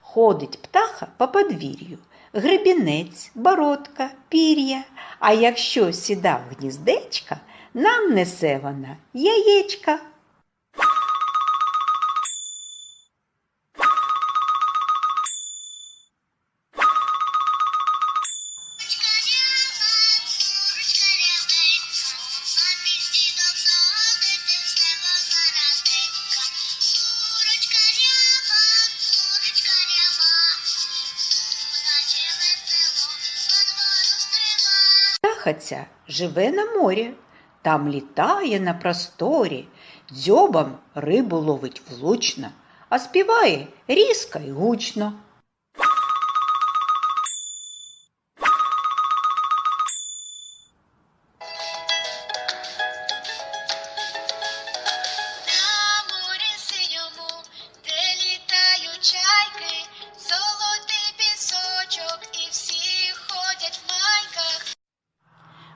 Ходить птаха по подвір'ю, гребінець, бородка, пір'я. А якщо сіда в гніздечка, нам несе вона яєчка. Птаха живе на морі, там літає на просторі, дзьобом рибу ловить влучно, а співає різко й гучно.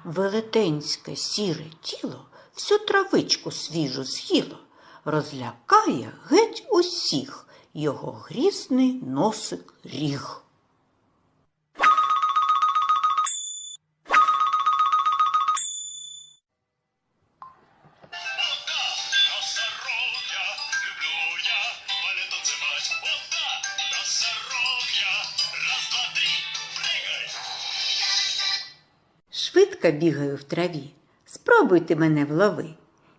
Велетенське сіре тіло всю травичку свіжу з'їло, розлякає геть усіх його грізний носик ріг. Швидко бігаю в траві. Спробуйте мене влови.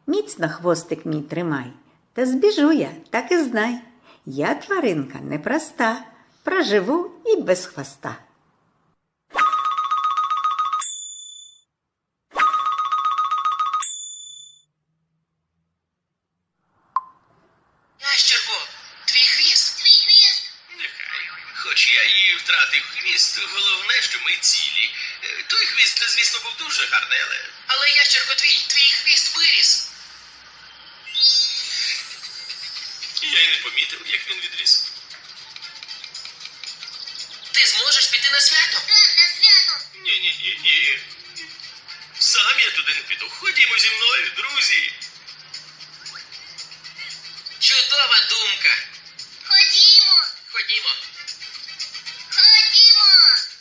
Міцно хвостик мій тримай. Та збіжу я, так і знай. Я тваринка непроста, проживу і без хвоста. Втратив хвіст, головне, що ми цілі. Е, Той хвіст, звісно, був дуже гарний, але. Але ящерко твій, твій хвіст виріс. Я й не помітив, як він відріс. Ти зможеш піти на свято? Так, на свято. Ні, ні, ні, ні. Сам я туди не піду. Ходімо зі мною, друзі. Чудова думка. Ходімо. Ходімо. Ходімо. first.